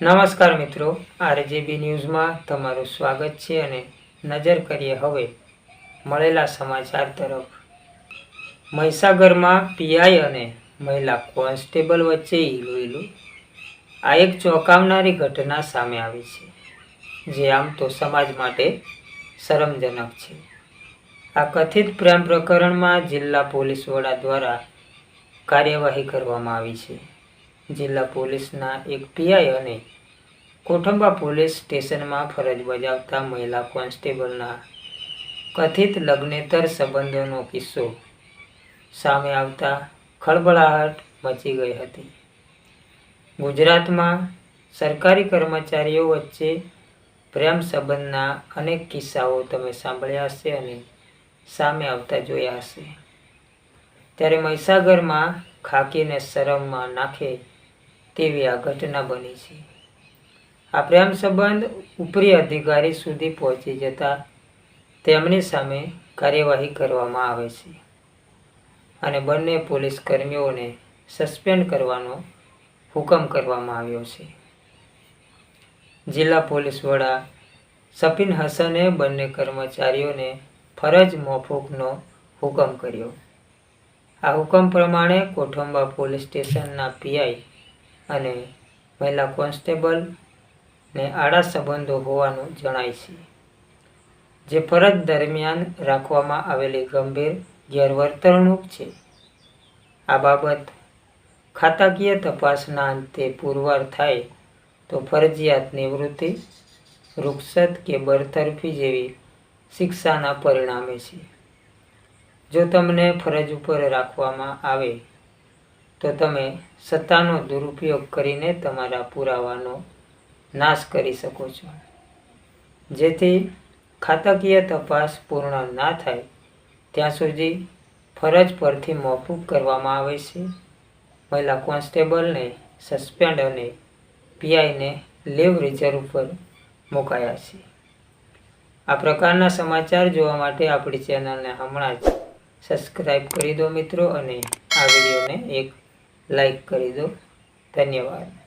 નમસ્કાર મિત્રો, આરજીબી ન્યૂઝમાં તમારું સ્વાગત છે અને નજર કરીએ હવે મળેલા સમાચાર તરફ. મહીસાગરમાં પીઆઈ અને મહિલા કોન્સ્ટેબલ વચ્ચે ઈલું આ એક ચોંકાવનારી ઘટના સામે આવી છે, જે આમ તો સમાજ માટે શરમજનક છે. આ કથિત પ્રેમ પ્રકરણમાં જિલ્લા પોલીસ વડા દ્વારા કાર્યવાહી કરવામાં આવી છે. જિલ્લા પોલીસના એક પીઆઈ અને કોઠંબા પોલીસ સ્ટેશનમાં ફરજ બજાવતા મહિલા કોન્સ્ટેબલના કથિત લગ્નેતર સંબંધોનો કિસ્સો સામે આવતા ખળબળાહટ મચી ગઈ હતી. ગુજરાતમાં સરકારી કર્મચારીઓ વચ્ચે પ્રેમ સંબંધના અનેક કિસ્સાઓ તમે સાંભળ્યા હશે અને સામે આવતા જોયા હશે. ત્યારે મહીસાગરમાં ખાકીને શરમમાં નાખે તેવી આ ઘટના બની છે. આ પ્રેમ સંબંધ ઉપરી અધિકારી સુધી પહોંચી જતા તેમની સામે કાર્યવાહી કરવામાં આવે છે અને બંને પોલીસ કર્મીઓને સસ્પેન્ડ કરવાનો હુકમ કરવામાં આવ્યો છે. જિલ્લા પોલીસ વડા સફીન હસને બંને કર્મચારીઓને ફરજ મોફૂકનો હુકમ કર્યો. આ હુકમ પ્રમાણે કોઠંબા પોલીસ સ્ટેશનના પીઆઈ અને મહિલા કોન્સ્ટેબલ ને આડા સંબંધો હોવાનું જણાય છે, જે ફરજ દરમિયાન રાખવામાં આવેલી ગંભીર ગેરવર્તણૂક છે. આ બાબત ખાતાકીય તપાસના અંતે પુરવાર થાય તો ફરજિયાત નિવૃત્તિ રૂક્ષત કે બરતરફી જેવી શિક્ષાના પરિણામે છે. જો તમને ફરજ ઉપર રાખવામાં આવે તો તમે સત્તાનો દુરુપયોગ કરીને તમારા પુરાવાનો નાશ કરી શકો છો. જેથી ખાતાકીય તપાસ પૂર્ણ ના થાય, ત્યાં સુધી ફરજ પરથી મોકૂફ કરવામાં આવે છે. મહિલા કોન્સ્ટેબલને સસ્પેન્ડ અને પીઆઈને લીવ રિઝર્વ પર મુકાયા છે. આ પ્રકારના સમાચાર જોવા માટે આપણી ચેનલને હમણાં જ સબસ્ક્રાઈબ કરી દો મિત્રો અને આ વિડીયોને એક લાઈક કરી દો. ધન્યવાદ.